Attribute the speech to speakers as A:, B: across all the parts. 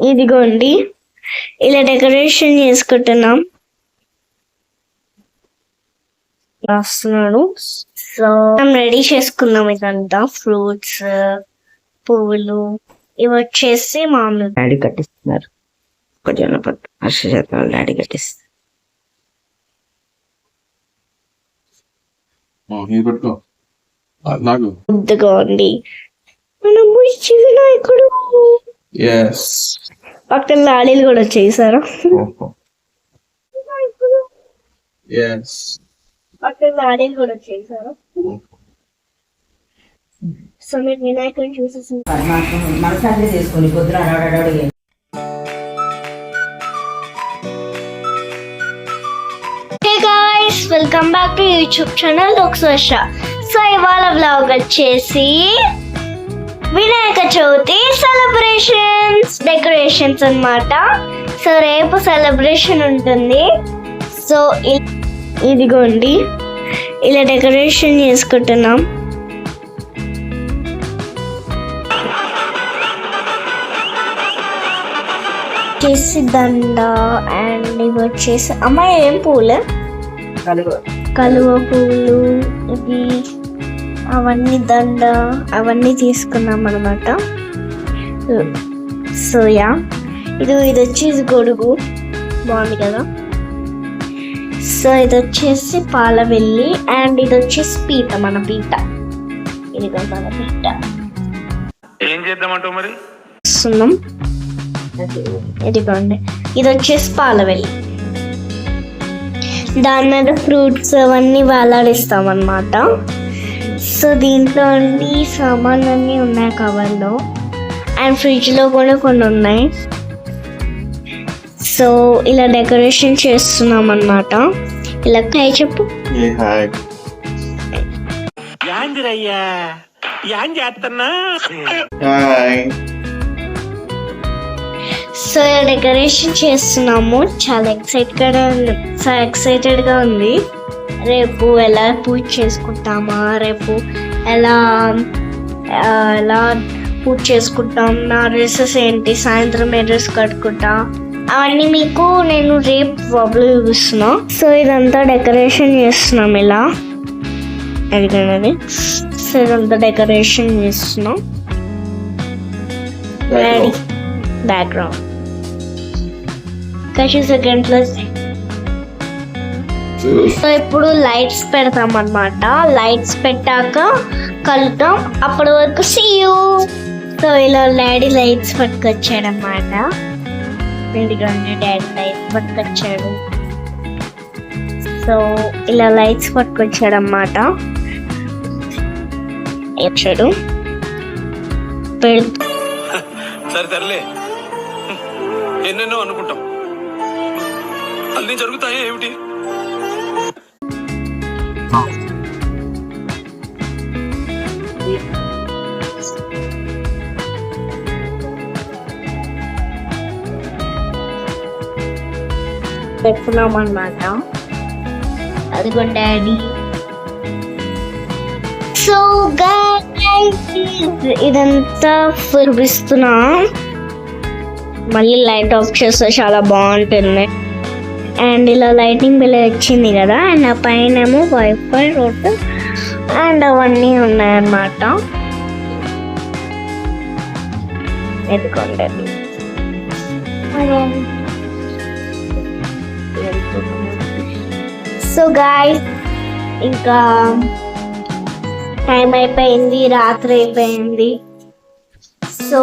A: ఇదిగోండి. ఇలా డెకరేషన్ చేసుకుంటున్నాం. రాస్తున్నాడు. సో మనం రెడీ చేసుకున్నాం ఇదంతా. ఫ్రూట్స్ పువ్వులు ఇవి వచ్చేసి మామూలు
B: డాడీ కట్టిస్తున్నారు. ఒక జనపద్ హర్ష చేత డాడీ కట్టిస్తారు
A: ముద్దుగా ఉంది. మన వినాయకుడు. పక్కన లాలీలు కూడా వచ్చేసారు
C: ఎస్
A: పక్కన లాలీలు కూడా వచ్చేసారు సో మీరు వినాయకుడిని చూసేసి
B: మనసాన్ని చేసుకొని పొద్దున
A: guys welcome back to YouTube channel so ఇవాళ వ్లాగ్ వచ్చేసి వినాయక చవితి సెలబ్రేషన్స్ డెకరేషన్స్ అన్నమాట. సో రేపు సెలబ్రేషన్ ఉంటుంది. సో ఇదిగోండి. ఇలా డెకరేషన్ చేసుకుంటున్నాం. వచ్చేసి దండ అండ్ ఇవి వచ్చేసి అమ్మాయి ఏం పూలే? కలువ. పువ్వులు ఇది అవన్నీ దండ అవన్నీ తీసుకున్నాం అనమాట సో యా ఇది ఇది వచ్చేసి గొడుగు. బాగుంది కదా? సో ఇది వచ్చేసి పాల వెల్లి అండ్ ఇది వచ్చేసి పీట మన పీట. ఇది మన పీట.
D: ఏం చేద్దామంటావు మరి?
A: ఇస్తున్నాం ఇదిగోండి. ఇది వచ్చేసి పాలవెల్లి దాని మీద ఫ్రూట్స్ అవన్నీ వేలాడిస్తాం అన్నమాట. సో దీంట్లో అన్ని సామాన్లు అన్నీ ఉన్నాయి కవర్లో. అండ్ ఫ్రిడ్జ్లో కూడా కొన్ని ఉన్నాయి. సో ఇలా డెకరేషన్ చేస్తున్నాం అన్నమాట ఇలా కాయ చెప్పు. సో డెకరేషన్ చేస్తున్నాము. చాలా ఎక్సైటెడ్ చాలా ఎక్సైటెడ్గా ఉంది. రేపు ఎలా పూజ చేసుకుంటామా? రేపు ఎలా ఎలా పూజ చేసుకుంటాం? నా డ్రెస్సెస్ ఏంటి? సాయంత్రం ఏ డ్రెస్ కట్టుకుంటా? అవన్నీ మీకు నేను రేపు ప్రాబ్లం చూపిస్తున్నా. సో ఇదంతా డెకరేషన్ చేస్తున్నాం ఇలా. ఎదిగినది సో ఇదంతా డెకరేషన్ చేస్తున్నాం. రెడీ బ్యాక్గ్రౌండ్ కషి సెకండ్లో సో ఇప్పుడు లైట్స్ పెడతాం అన్నమాట లైట్స్ పెట్టాక కలుద్దాం. అప్పటి వరకు సీయూ సో ఇలా డాడీ లైట్స్ పట్టుకొచ్చాడు అనమాట ఎందుకంటే డాడీ లైట్స్ పట్టుకొచ్చాడు. సో ఇలా లైట్స్ పట్టుకొచ్చాడు అనమాట వచ్చాడు
D: సరే ఎన్నెన్నో అనుకుంటాం. అన్ని జరుగుతాయా ఏమిటి?
A: పెట్టుకున్నాం అనమాట అదిగో డాడీ సో ఇదంతా చూపిస్తున్నా మళ్ళీ లైట్ ఆఫ్ చేస్తే చాలా బాగుంటుంది. అండ్ ఇలా లైటింగ్ బిల్ వచ్చింది కదా అండ్ ఆ పైన ఏమో వైఫై రోడ్ అండ్ అవన్నీ ఉన్నాయన్నమాట. ఎదుకోండి సో గాయ్ ఇంకా టైం అయిపోయింది రాత్రి అయిపోయింది. సో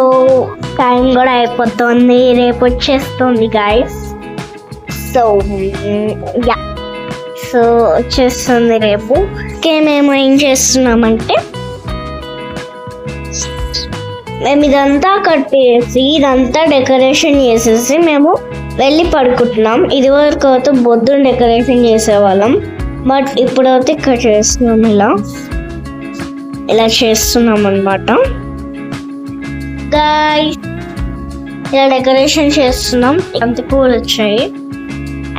A: టైం కూడా అయిపోతుంది రేపు వచ్చేస్తుంది గాయస్ సో యా సో వచ్చేస్తుంది రేపు. ఓకే మేము ఏం చేస్తున్నామంటే మేము ఇదంతా కట్టేసి ఇదంతా డెకరేషన్ చేసేసి మేము వెళ్ళి పడుకుంటున్నాం. ఇది వరకు అయితే బొద్దున డెకరేషన్ చేసేవాళ్ళం. బట్ ఇప్పుడైతే ఇక్కడ చేస్తున్నాం ఇలా. ఇలా చేస్తున్నాం అనమాట ఇలా డెకరేషన్ చేస్తున్నాం. అంత పూలు వచ్చాయి.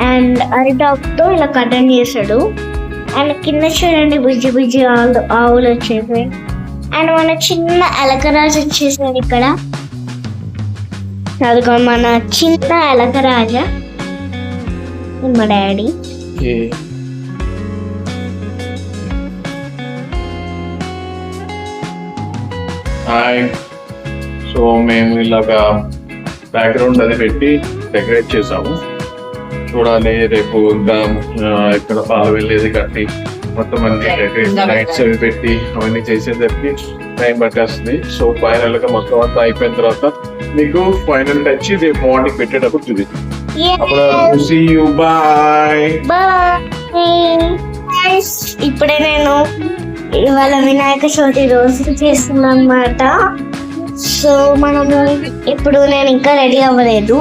A: అండ్ అరిటాక్తో ఇలా కటన్ చేశాడు. అండ్ కింద చూడండి బుజ్జి బుజ్జి ఆవులు ఆవులు వచ్చేసాయి అండ్ మన చిన్న ఎలకరాజు వచ్చేసాడు ఇక్కడ. అదిగో మన చిన్న ఎలక రాజా ఇది మా డాడీ.
C: హాయ్. సో మేము ఇలాగా బ్యాక్గ్రౌండ్ అది పెట్టి డెకరేట్ చేసాము చూడాలి రేపు ఇంకా ఇక్కడ పాలు వెళ్ళేది కట్టి మొత్తం అన్ని డెకరేట్ లైట్స్ అవి పెట్టి అవన్నీ చేసేసరికి టైం పట్టేస్తుంది సో ఫైనల్గా మొత్తం అంతా అయిపోయిన తర్వాత మీకు ఫైనల్ టచ్ రేపు మార్నింగ్ పెట్టేటప్పుడు చూపిస్తాం. అప్పుడు సీ యూ బాయ్
A: బాయ్ ఇప్పుడే నేను ఇవాళ వినాయక చవితి రోజు చేస్తున్నా అనమాట సో మనము ఇప్పుడు నేను ఇంకా రెడీ అవ్వలేదు.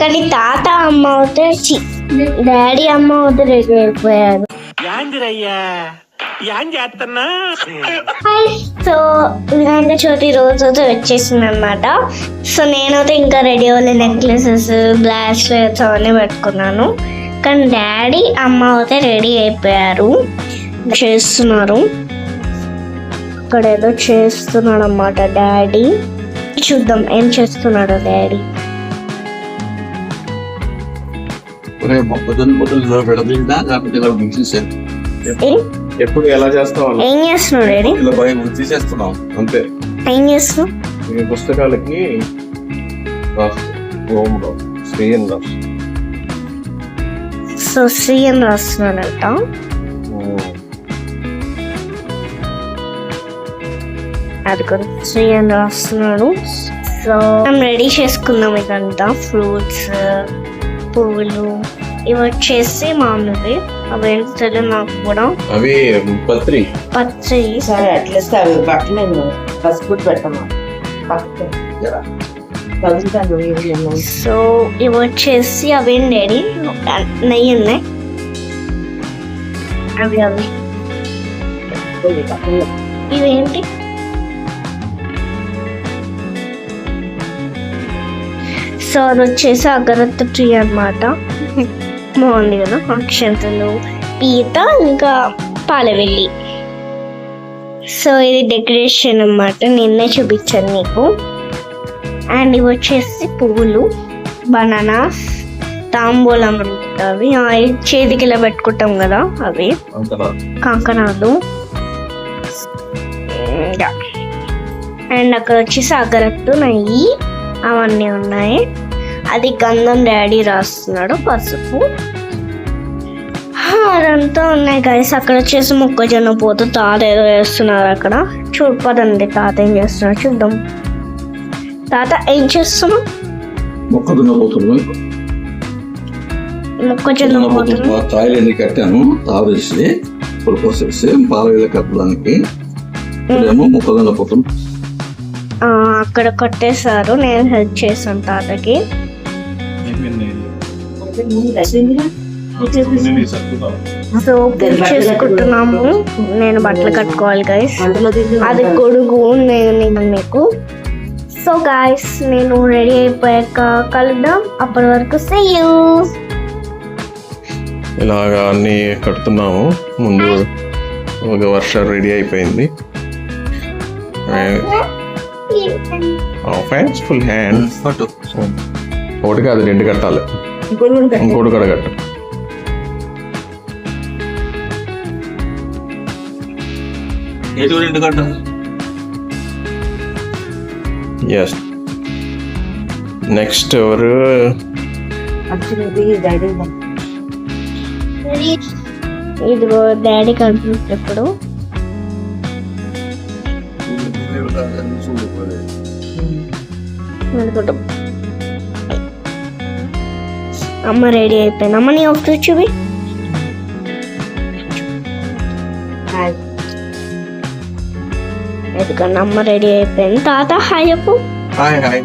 A: కానీ తాత అమ్మ అవుతే డాడీ అమ్మ అవుతే రెడీ అయిపోయారు
D: యాన్ చేస్తున్నా?
A: సో వినాయక చవితి రోజు అయితే వచ్చేసింది అనమాట సో నేనైతే ఇంకా రెడీ అవ్వలే నెక్లెసెస్ బ్లాస్లెట్స్ అవన్నీ పెట్టుకున్నాను. కానీ డాడీ అమ్మ అయితే రెడీ అయిపోయారు. చేస్తున్నారు. ఇక్కడ ఏదో చేస్తున్నాడు అన్నమాట డాడీ. చూద్దాం ఏం చేస్తున్నాడు డాడీ.
E: లేకపోతే ఇలా
A: ఏం?
C: ఎప్పుడు ఎలా చేస్తావు
A: ఏం చేస్తున్నాడు డాడీ?
E: ఇలా భయం తీసేస్తున్నాం అంతే.
A: ఏం చేస్తున్నావు?
C: ఈ పుస్తకాలకి ఓంలో శ్రీయం రాసు
A: సో శ్రీ అని రాస్తున్నాడంట. అది కొంచెం శ్రీ అని రాస్తున్నాడు. సో మనం రెడీ చేసుకుందాం ఇదంతా. ఫ్రూట్స్ పువ్వులు ఇవి వచ్చేసి మామూలువి. నాకు కూడా.
C: అవి పత్రి.
A: పచ్చి
B: సరే అట్లీస్ట్ అవి పసుపు పెట్టమా
A: సో ఇవి వచ్చేసి అవేంటి డాడీ నెయ్యి ఉన్నాయి. అవి అవి. ఇవేంటి సో అది వచ్చేసి అగరత్త ట్రీ అనమాట బాగుంది కదా అక్షంతలు పీత ఇంకా పాలవెల్లి. సో ఇది డెకరేషన్ అన్నమాట. నిన్నే చూపించాను నీకు. అండ్ ఇవి వచ్చేసి పువ్వులు బనానాస్ తాంబూలం అవి. చేతికి ఇలా పెట్టుకుంటాం కదా అవి. ఇంకా. అండ్ అక్కడ వచ్చేసి అగరట్టు నెయ్యి అవన్నీ ఉన్నాయి. అది గంధం డాడీ రాస్తున్నాడు పసుపు. అదంతా ఉన్నాయి గైస్ అక్కడ వచ్చేసి మొక్కజొన్న పోతూ తాత ఏదో వేస్తున్నారు అక్కడ. చూడపదండి తాత ఏం చేస్తున్నారు చూద్దాం. తాత ఏం చేస్తున్నావు
E: మొక్కజొన్న పొట్టులు
A: మొక్కజొన్న పోతున్నా.
E: కాయలు ఎన్ని కట్టాను తావేసి పులిపోసేసి పాల కట్టడానికి. ఇప్పుడేమో మొక్కజొన్న
A: ఆ, అక్కడ కొట్టేశారు నేను హెల్ప్ చేశాను తాతకి. సో పూజ చేసుకుంటున్నాము. నేను బట్టలు కట్టుకోవాలి గైస్ అది గొడుగు నేను నేను మీకు. సో గాయస్ నేను రెడీ అయిపోయాక కలుద్దాం. అప్పటి వరకు సే యూ
C: ఇలాగా అన్ని కడుతున్నాము. ముందు ఒక వర్ష రెడీ అయిపోయింది. ఫుల్ హ్యాండ్ ఒకటి కాదు రెండు కట్టాలి. ఇంకోటి కూడా కట్టు.
E: గంట
C: ఎస్ నెక్స్ట్ ఎవరు?
A: ఇదిగో డాడీ కనిపిస్తుంది ఇప్పుడు అనుకుంటాం అమ్మ రెడీ అయిపోయింది. అమ్మ నీ ఒకటి చూపి ఎందుకన్నా అమ్మ రెడీ అయిపోయింది? తాత హాయ్ చెప్పు.
E: Hi hi.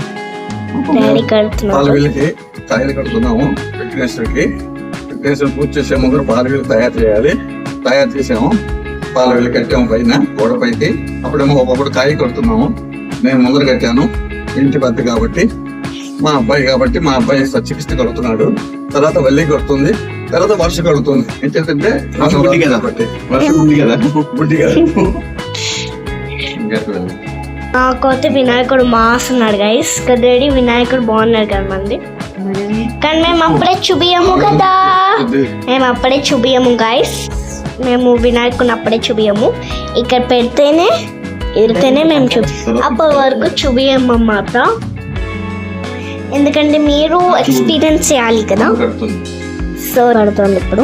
A: డాడీ
E: వేలకి కాయలు కడుతున్నాము. విఘ్నేశ్వరికి విఘ్నేశ్వర పూజ చేసే ముందు పాల వేలు తయారు చేయాలి. తయారు చేసాము. పాల వేలు కట్టాము పైన గోడ పైకి. అప్పుడేమో ఒక్కొక్కటి కాయ కడుతున్నాము. నేను ముందర కట్టాను. ఇంటి పెద్ద కాబట్టి. మా అబ్బాయి కాబట్టి మా అబ్బాయి సచ్చికిస్తే కడుతున్నాడు తర్వాత వల్లి కడుతుంది తర్వాత వర్ష కడుతుంది ఏంటంటే బుడ్డి కదా? కాబట్టి వర్షం ఉంది కదా?
A: నాకైతే వినాయకుడు మాస్ ఉన్నాడు గైస్ కదేడి వినాయకుడు బాగున్నాడు కదా మంది. కానీ మేము అప్పుడే చూపియము కదా. మేము అప్పుడే చూపియము గైస్ మేము వినాయకుని అప్పుడే చూపియము ఇక్కడ పెడితేనే వెళ్తేనే మేము చూ అప్పటి వరకు చూపియము అన్నమాట ఎందుకంటే మీరు ఎక్స్పీరియన్స్ చేయాలి కదా. సో పడుతుంది ఇప్పుడు.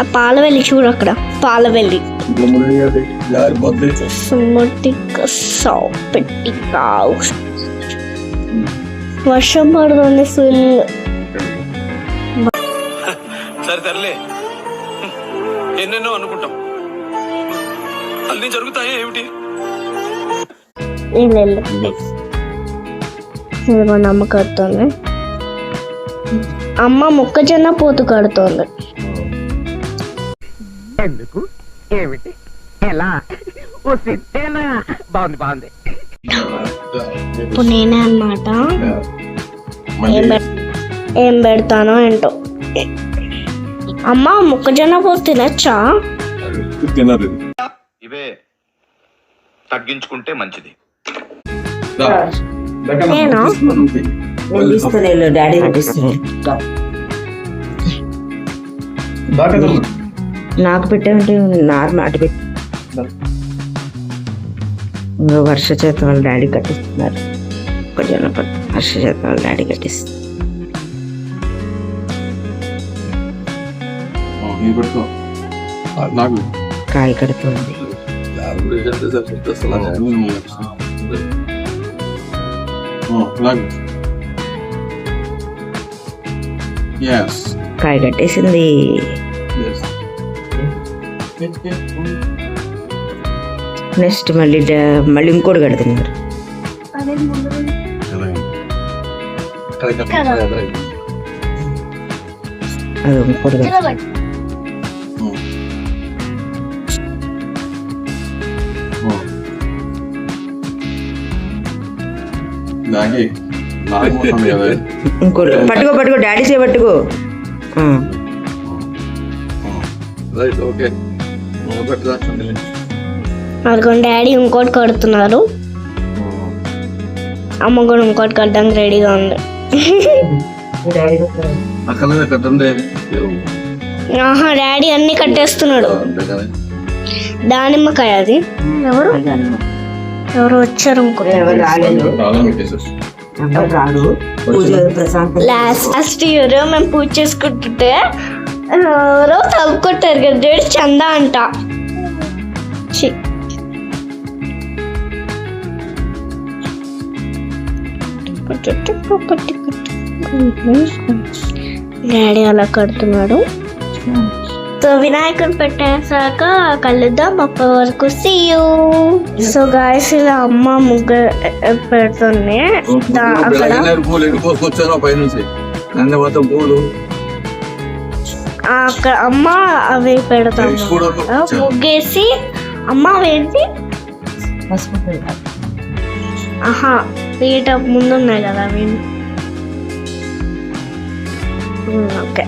A: ఆ పాల వెళ్ళి చూడు అక్కడ. పాల వెళ్ళి
E: జారిపోద్ది
A: సుమటిక సౌ పెట్టి కావు వర్షం పడుతుంది ఫుల్
D: సరే తరలే ఎన్నెన్నో అనుకుంటాం. అన్ని జరుగుతాయి ఏమిటి?
A: వెళ్ళు వెళ్ళు ఇది మా అమ్మ కడుతుంది. అమ్మ మొక్కజొన్న పోతు కడుతోంది.
F: ఎందుకు? ఏమిటి? ఎలా? ఓ సిద్ధేనా? బాగుంది బాగుంది.
A: ఇప్పుడు నేనే అన్నమాట. ఏం పెడతానో ఏంటో. అమ్మ మొక్కజొన్న పోతు తినచ్చా?
C: తినరు
G: ఇవే తగ్గించుకుంటే మంచిది.
A: నేనా?
B: నేను? డాడీ నాకు పెట్టామంటే నార్మల్ అటు పెట్టి ఇంకా వర్ష చేత వాళ్ళ డాడీ కట్టిస్తున్నారు. ఒక జనపద వర్ష చేత వాళ్ళ డాడీ కట్టిస్తున్నారు. కాయ కడుతుంది
C: ఎస్
B: కాయ కట్టేసింది నెక్స్ట్ మళ్ళీ మళ్ళీ ఇంకోటి కడుతున్నారు. అది ఇంకోటి కడుతున్నారు.
C: నాకి
B: ఇంకోటి పట్టుకో పట్టుకో డాడీ చే పట్టుకో.
E: Right okay. ఒకటి
A: అదిగోండి డాడీ ఇంకోటి కడుతున్నారు. అమ్మ కూడా ఇంకోటి కట్టడానికి రెడీగా ఉంది. ఆహా డాడీ అన్ని కట్టేస్తున్నాడు. దానిమ్మకాయ అది. ఎవరు? ఎవరు వచ్చారు లాస్ట్ లాస్ట్ ఇయర్ మేము పూజ చేసుకుంటుంటే ఎవరో తవ్వుకుంటారు కదా డాడీ చందా అంట. డాడీ అలా కడుతున్నాడు. సో వినాయకుని పెట్టేశాక కలుద్దాం. అప్పటి వరకు సీ సో గాయస్ ఇలా అమ్మ ముగ్గు పెడుతుంది. అక్కడ. అక్కడ అమ్మ అవి పెడతాం ముగ్గేసి అమ్మ వేసి ఆహా వేయటం ముందు ఉన్నాయి కదా అవి. ఓకే.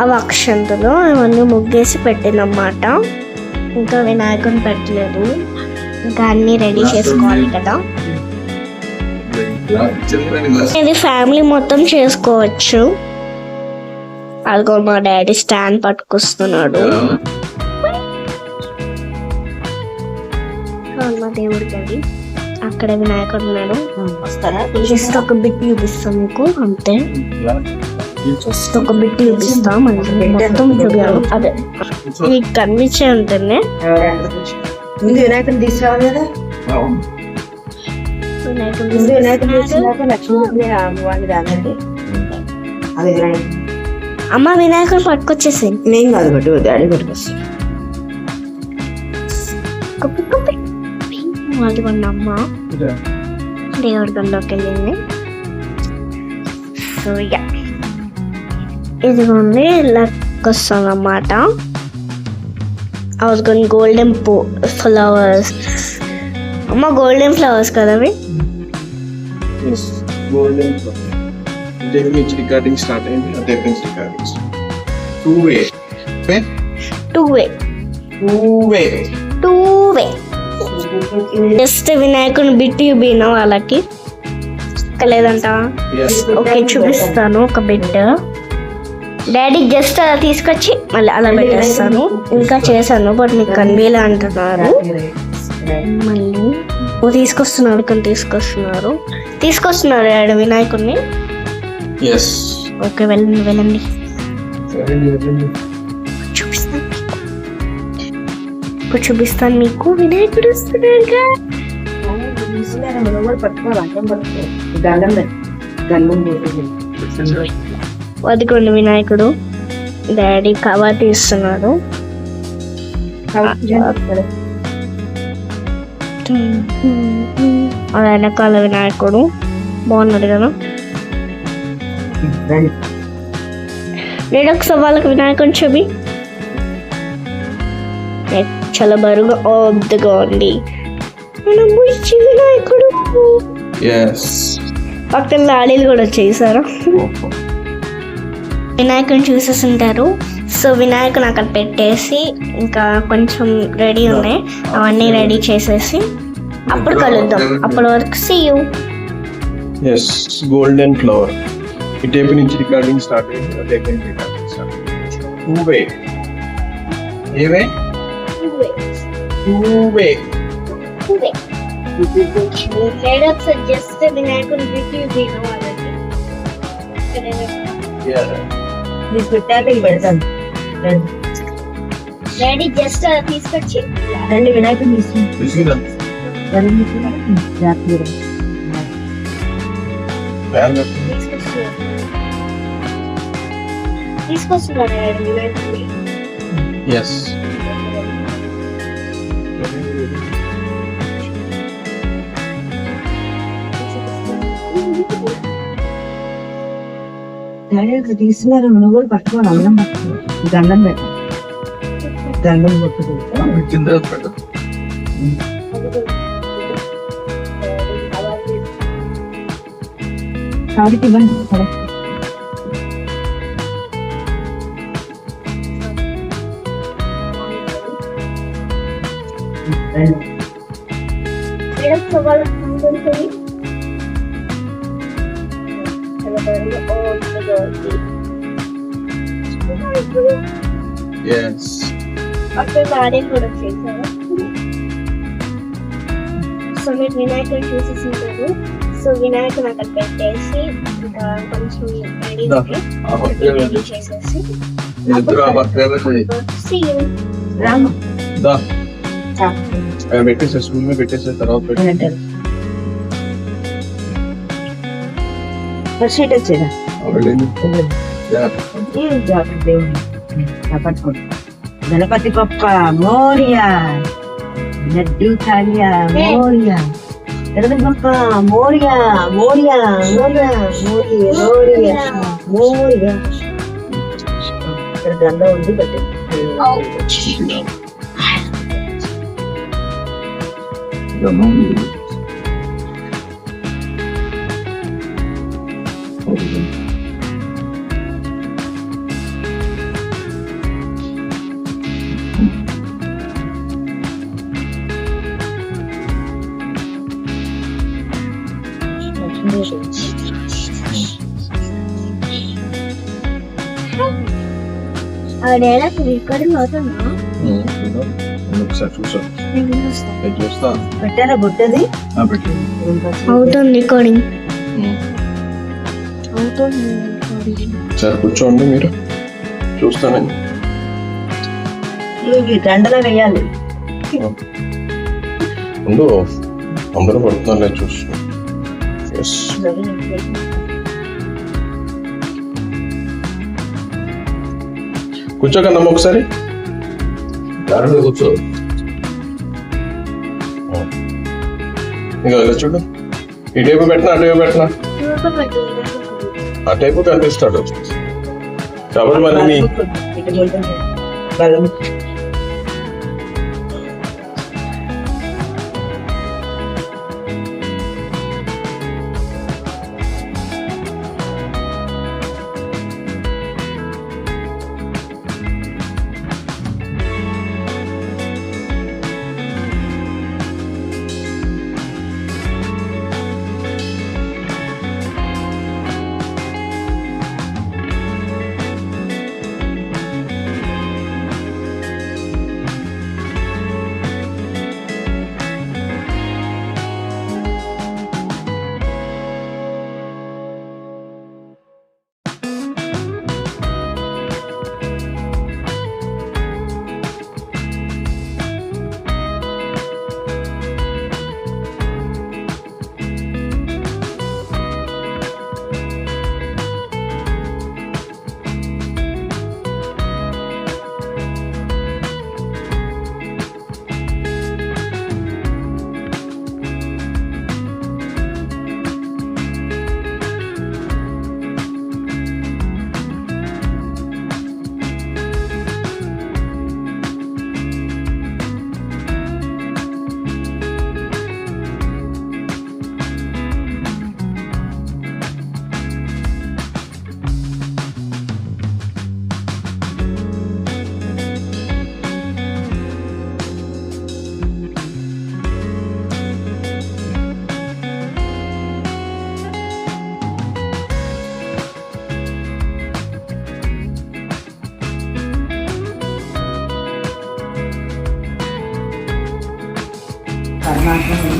A: అవి అక్షంతలు ఇవన్నీ ముగ్గేసి పెట్టినమాట ఇంకా వినాయకుని పెట్టలేదు. ఇంకా అన్ని రెడీ చేసుకోవాలి కదా. ఇది ఫ్యామిలీ మొత్తం చేసుకోవచ్చు. అదిగో మా డాడీ స్టాండ్ పట్టుకొస్తున్నాడు. మా దేవుడికి అది అక్కడ వినాయకుడు ఉన్నాడు.
B: వస్తారా?
A: జస్ట్ ఒక బిట్ చూపిస్తాం మీకు. అంతే. జస్ట్ ఒక బిట్ చూపిస్తాం అంటే మొత్తం అదే. మీకు కనిపించే ఉంటుంది
B: ముందు వినాయకుని తీసుకురావాలి కదా? ముందు వినాయకుని తీసుకురాక లక్ష్మీ అమ్మవారిని అది
A: అమ్మ వినాయకుడు పట్టుకొచ్చేసి
B: నేను కాదు పట్టు డాడీ పట్టుకొస్తాను
A: అమ్మ. దేవుడి గంలోకి వెళ్ళింది. సో యా ఇదిగోండి లక్ వస్తుంది అన్నమాట అవుతుంది గోల్డెన్ పూ ఫ్లవర్స్ అమ్మ గోల్డెన్ ఫ్లవర్స్ కదా అవి?
C: గోల్డెన్ రికార్డింగ్ స్టార్ట్ అయింది నుంచి recording two way
A: two way
C: two way
A: two way just వినాయకుని బిట్టి చూపిన వాళ్ళకి? లేదంట ఓకే చూపిస్తాను ఒక బిట్ డాడీ జస్ట్ అలా తీసుకొచ్చి మళ్ళీ అలా పెట్టేస్తాను. ఇంకా చేశాను బట్ మీకు కన్వీలే అంటున్నారు. మళ్ళీ ఓ తీసుకొస్తున్నారు ఇక్కడ తీసుకొస్తున్నారు. తీసుకొస్తున్నారు డాడీ వినాయకుడిని
C: ఎస్
A: ఓకే వెళ్ళండి వెళ్ళండి. చూపిస్తాను ఇప్పుడు చూపిస్తాను మీకు. వినాయకుడు
B: పట్టుకోవాలి? అర్థం పట్టుకో.
A: అదిగోండి వినాయకుడు. డాడీ కవర్ తీస్తున్నాడు అది వెనకాల వినాయకుడు. బాగున్నాడు కదా? నేను ఒకసారి వాళ్ళకి వినాయకుడు చూపి. ఏ, చాలా బరువుగా ఓద్దుగా ఉంది. మన వినాయకుడు. పక్కన లాడీలు కూడా వచ్చేసారు. వినాయకుని చూసేస్తుంటారు సో వినాయకుని అక్కడ పెట్టేసి ఇంకా కొంచెం రెడీ ఉన్నాయి అవన్నీ రెడీ చేసేసి అప్పుడు కలుద్దాం. అప్పటి వరకు సీ యూ
C: ఎస్ గోల్డెన్ ఫ్లవర్ ఈ టేపు నుంచి రికార్డింగ్ స్టార్ట్ అయింది. అదే రికార్డింగ్ స్టార్ట్
B: పెడతాను రండి.
A: డాడీ జస్ట్ తీసుకొచ్చి
B: రండి వినాయకుడు తీసుకుని
C: తీసుకురా
B: రండి జాగ్రత్తగా రండి.
C: ఫ్యాన్ పెట్టు.
A: తీసుకొస్తున్నారు తీసుకొస్తున్నారు డాడీ వినాయకుడిని
C: ఎస్
B: డాడీ అక్కడ తీసుకున్నారు నువ్వు కూడా పట్టుకోవాలి అన్నం పట్టుకో గండం పెట్టు గండం కొట్టుకో
A: లాడీలు కూడా చేశారు సో మీరు వినాయకుడు చూసేసింటారు సో వినాయకుడు అక్కడ పెట్టేసి ఇంకా కొంచెం రెడీ చేసేసి
C: పెట్టేసే స్కూల్ మీద పెట్టేసే తర్వాత
B: షీట్ వచ్చేదా? జాగ్రత్త. దేవుడు? Dapat Papa, Moria Ladu niya, Moria Dapat Papa, Moria Moria Moria Moria Moria Moria Terganda
A: undi berarti Oh Gak
C: mau dialogue recording ఒకసారి
A: చూస్తాను
C: చూస్తా
B: పెట్టారా బుట్టది
A: అవుతుంది రికార్డింగ్ అవుతుంది.
C: సరే కూర్చోండి మీరు చూస్తానండి
B: ఇవి దండలో వేయాలి
C: అందరూ పడుతున్నారు నేను చూస్తున్నాను ఎస్ కూర్చోకన్నమ్మ ఒకసారి. దారిలో కూర్చో. ఇంకా ఇలా చూడు. ఈ టైపు పెట్టినా ఆ టైపు పెట్టినా? ఆ టైపు కనిపిస్తాడు. కాబట్టి మరి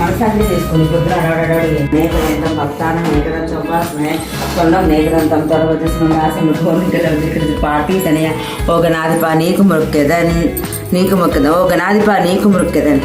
C: నీ
B: మనసాన్ని తీసుకుని పొద్దున అడగడాడు నేకదంతం భక్తానం నేకదంతం ఉపాసనే సొల్లం నేకదంతం తర్వాత సింహాసం ఇక్కడ పార్టీ తనయ ఓ గణాధిప నీకు మొక్కెదని నీకు మొక్కద ఓ గణాధిప నీకు మొక్కెదని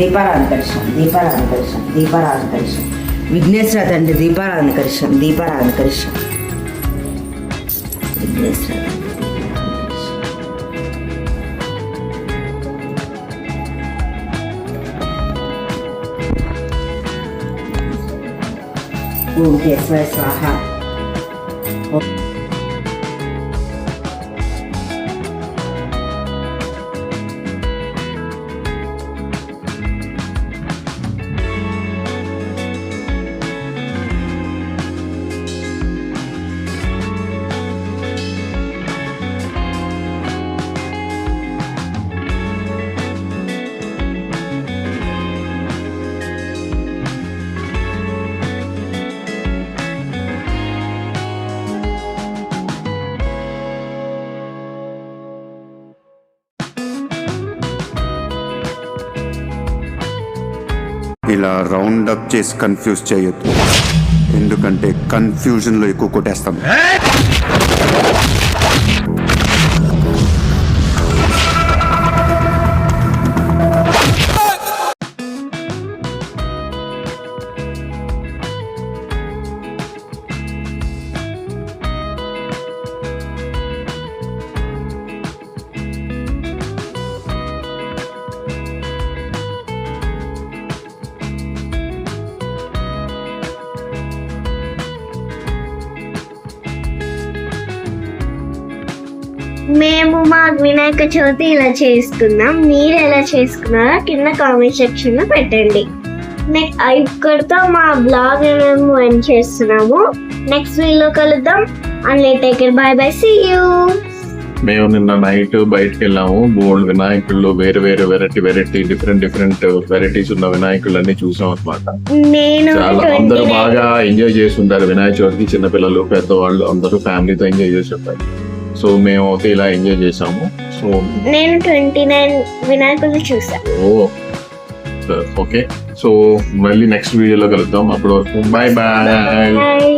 B: దీపారాధన కరిశాం దీపారాధన కరిశాం దీపారాధన కరిశాం విఘ్నేశ్వర తండ్రి దీపారాధన కరిశాం దీపారాధన కరిశాం విఘ్నేశ్వర ఓం కేశవ స్వాహ
H: ఇలా రౌండ్ అప్ చేసి కన్ఫ్యూజ్ చేయొద్దు. ఎందుకంటే కన్ఫ్యూజన్లో ఎక్కువ కొట్టేస్తాం.
A: మేము మా వినాయక చవితి ఇలా చేసుకున్నాం మీరు ఎలా చేసుకున్నారో కింద కామెంట్ సెక్షన్లో పెట్టండి. నెక్స్ట్ ఇక్కడితో మా బ్లాగ్ మేము ఎండ్ చేస్తున్నాము. నెక్స్ట్ వీడియో కలుద్దాం. And take bye bye see you
C: మేము నిన్న నైట్ బయటకు వెళ్ళాము. బోల్డ్ వినాయకుళ్ళు వేరే వేరే variety variety different different varieties ఉన్న వినాయకులు అన్ని చూసాం అనమాట
A: నేను
C: చాలా అందరూ బాగా ఎంజాయ్ చేస్తుంటారు వినాయక చవితికి చిన్నపిల్లలు పెద్దవాళ్ళు అందరూ ఫ్యామిలీతో ఎంజాయ్ చేసి ఉంటారు. సో మేము అయితే ఇలా ఎంజాయ్ చేసాము సో
A: నేను ట్వంటీ నైన్ వినాయకులు చూసాను
C: ఓ ఓకే. సో మళ్ళీ నెక్స్ట్ వీడియోలో కలుద్దాం. అప్పటి వరకు బాయ్
A: బాయ్